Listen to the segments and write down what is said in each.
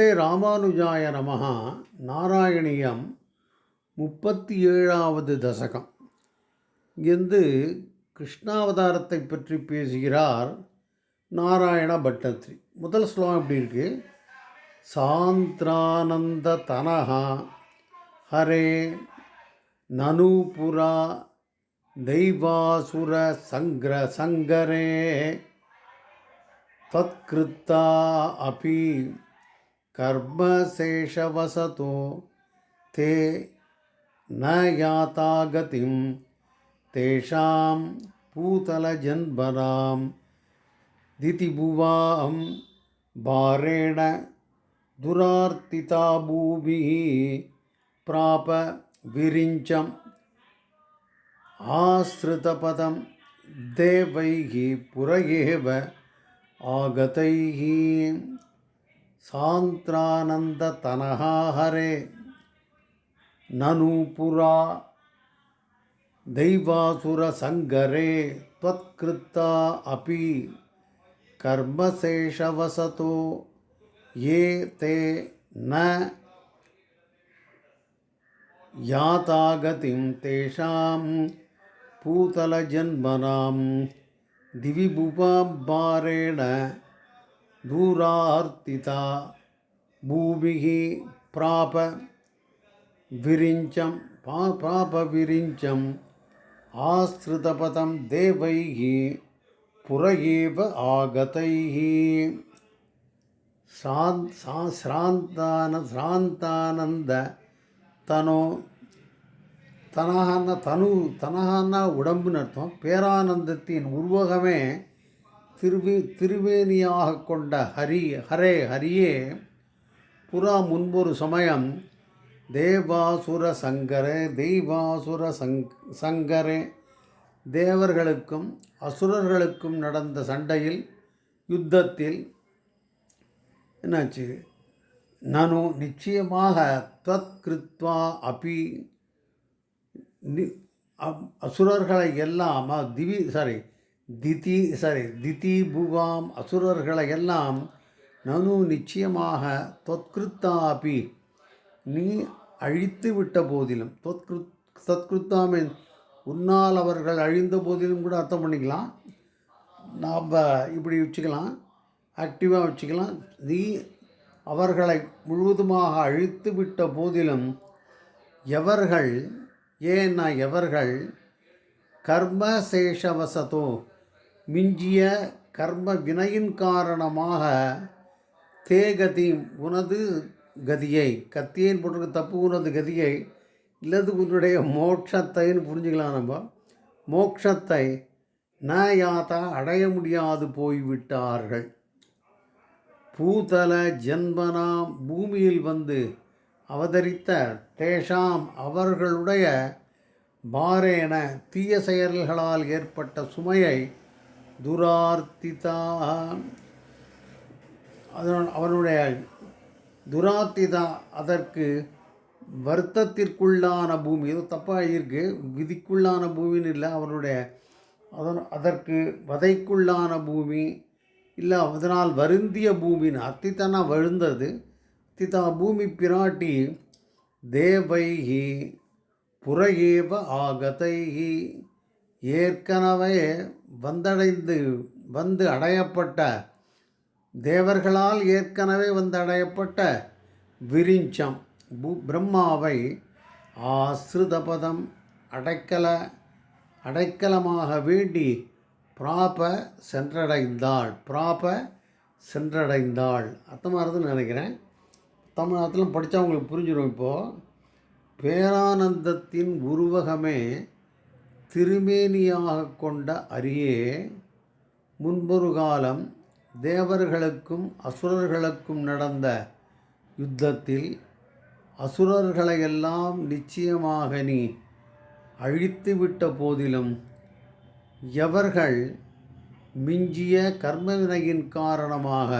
ஸ்ரீமதே ராமானுஜாய நமஹா நாராயணியம் முப்பத்தி ஏழாவது தசகம் இங்கிருந்து கிருஷ்ணாவதாரத்தை பற்றி பேசுகிறார் நாராயண பட்டத்ரி முதல் ஸ்லோகம் எப்படி இருக்கு சாந்திரானந்த தனஹா ஹரே நனுபுரா दैवासुर सङ्ग्र सङ्गरे तत्कृता अपि कर्मशेषवसतो ते न याता गतिं तेषां पूतलजन्मनां दितिभुवां भारेण दुरार्तिता भूमिः प्राप विरिञ्चम् आश्रितपदं देवैः पुर एव आगतैः। सान्त्रानन्दतनः हरे। ननु पुरा दैवासुरसङ्गरे त्वत्कृता अपि कर्मशेषवसतो। ये ते न यातागतिं तेषां पूतलजन्मनां दिवि भुवाम्बारेण दूरार्तिता भूमिः प्राप विरिञ्चं पा प्राप विरिञ्चम् आश्रितपदं देवैः पुर एव आगतैः श्रान् सा श्रान्तान श्रान्तानन्द தனோ தனஹான்னா தனு தனஹான்னா உடம்புன்னு அர்த்தம் பேரானந்தத்தின் உருவகமே திருவே திருவேணியாக கொண்ட ஹரி ஹரே ஹரியே புறா முன்பொரு சமயம் தேவாசுர சங்கரே தெய்வாசுர சங் சங்கரே தேவர்களுக்கும் அசுரர்களுக்கும் நடந்த சண்டையில் யுத்தத்தில் என்னாச்சு? நானு நிச்சயமாக தத் கிருத்வா அபி அசுரர்களை எல்லாம் திவி சாரி திதி சாரி திதி புகாம் அசுரர்களை எல்லாம் நனு நிச்சயமாக தொத்கிருத்தாபி. நீ அழித்து விட்ட போதிலும் தொத்கிருத் தத்கிருத்தாமின் உன்னால் அவர்கள் அழிந்த போதிலும் கூட அர்த்தம் பண்ணிக்கலாம். நாம் இப்படி வச்சுக்கலாம் ஆக்டிவாக வச்சுக்கலாம். நீ அவர்களை முழுவதுமாக அழித்து விட்ட போதிலும் எவர்கள் ஏன்னா எவர்கள் கர்மசேஷவசதோ மிஞ்சிய கர்ம வினையின் காரணமாக தேகதி உனது கதியை கத்தியேன் போட்டிருக்க தப்பு உனது கதியை இல்லது உன்னுடைய மோட்சத்தைன்னு புரிஞ்சுக்கலாம் நம்ம. மோட்சத்தை ந யாத்தா அடைய முடியாது போய்விட்டார்கள். பூதல ஜென்மனாம் பூமியில் வந்து அவதரித்த தேஷாம் அவர்களுடைய பாரேன தீய செயல்களால் ஏற்பட்ட சுமையை துரார்த்திதா அதன் அவனுடைய துரார்த்திதா அதற்கு வருத்தத்திற்குள்ளான பூமி. ஏதோ தப்பாக இருக்கு விதிக்குள்ளான பூமின்னு இல்லை அவனுடைய அதன் அதற்கு வதைக்குள்ளான பூமி. இல்லை அதனால் வருந்திய பூமின்னு. அத்தித்தனா வருந்தது அத்தித்தா பூமி பிராட்டி தேவைஹி புறையேவ ஆகதைஹி. ஏற்கனவே வந்தடைந்து வந்து அடையப்பட்ட தேவர்களால் ஏற்கனவே வந்து அடையப்பட்ட விரிஞ்சம் பூ பிரம்மாவை ஆசிரிதபதம் அடைக்கல அடைக்கலமாக வேண்டி பிராப சென்றடைந்தாள் பிராப சென்றடைந்தாள். அர்த்தமாகிறதுன்னு நினைக்கிறேன். தமிழ்நாட்டிலும் படித்தவங்களுக்கு புரிஞ்சிடும் இப்போது பேரானந்தத்தின் உருவகமே திருமேனியாக கொண்ட அரியே முன்பொரு காலம் தேவர்களுக்கும் அசுரர்களுக்கும் நடந்த யுத்தத்தில் அசுரர்களையெல்லாம் நிச்சயமாக நீ அழித்துவிட்ட போதிலும் எவர்கள் மிஞ்சிய கர்மவினையின் காரணமாக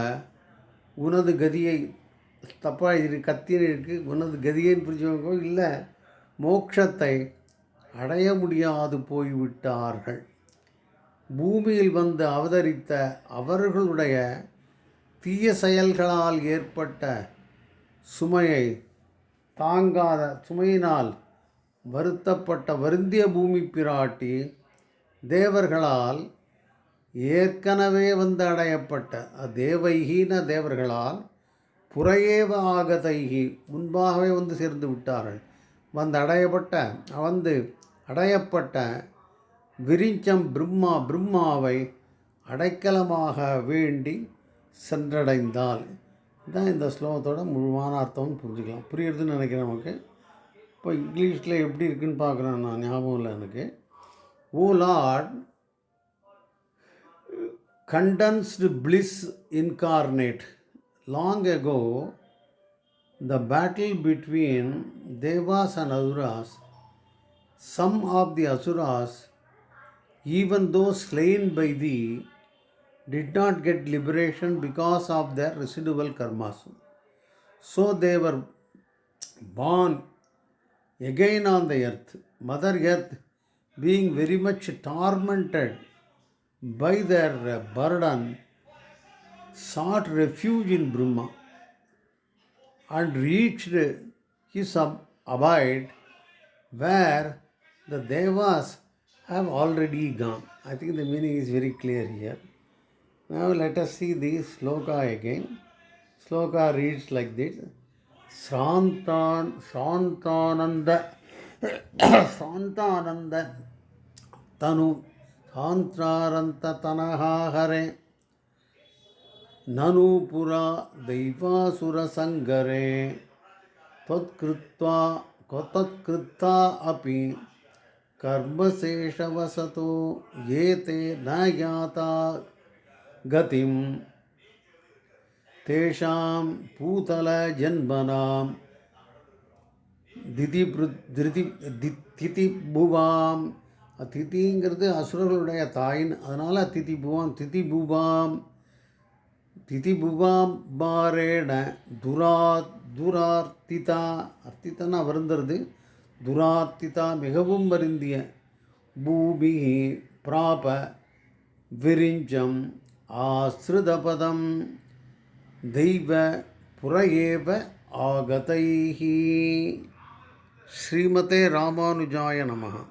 உனது கதியை தப்பாக இரு கத்தின்னு உனது கதியை புரிஞ்சவங்க இல்லை மோட்சத்தை அடைய முடியாது போய்விட்டார்கள். பூமியில் வந்து அவதரித்த அவர்களுடைய தீய செயல்களால் ஏற்பட்ட சுமையை தாங்காத சுமையினால் வருத்தப்பட்ட வருந்திய பூமி பிராட்டி தேவர்களால் ஏற்கனவே வந்து அடையப்பட்ட தேவைகீன தேவர்களால் புறையேவ ஆகதைகி முன்பாகவே வந்து சேர்ந்து விட்டார்கள். வந்து அடையப்பட்ட வந்து அடையப்பட்ட விரிஞ்சம் பிரம்மா பிரம்மாவை அடைக்கலமாக வேண்டி சென்றடைந்தால் இதான் இந்த ஸ்லோகத்தோட முழுவான அர்த்தம்னு புரிஞ்சுக்கலாம். புரியுறதுன்னு நினைக்கிறேன் நமக்கு. இப்போ இங்கிலீஷில் எப்படி இருக்குன்னு பார்க்குறேன் நான். ஞாபகம் இல்லை எனக்கு. ஓ lord condensed bliss incarnate. Long ago, the battle between Devas and Asuras, some of the Asuras, even though slain by thee, did not get liberation because of their residual karmas. So they were born again on the earth. Mother Earth, being very much tormented by their burden, sought refuge in Brahma and reached his ab- abide where the Devas have already gone. I think the meaning is very clear here. Now let us see this sloka again. Sloka reads like this. Srantan, Shantananda, Shantananda, Tanu, Santraranta Tanahahare, Nanupura, Devasura Sangare, Tatkritta, Kotatkritta Api, கர்மசேஷவசதோ ஏ தே ந யாத்தா கதிம் தேஷாம் பூதல ஜன்மனாம் திதிபுவாம் அதிதிங்கிறது அசுரர்களுடைய தாயின் அதனால் திதிபுவாம் திதிபுவாம் திதிபுவாம் பாரேண துரா துரார்த்திதா அர்த்தித்தன்னா வருந்துறது. துராத்திதா மிகவும் வருந்திய பூபி பிராப விரிஞ்சம் ஆசிருதபதம் தெய்வ புறையேவ ஆகதைஹி. ஸ்ரீமதே ராமானுஜாய நமகா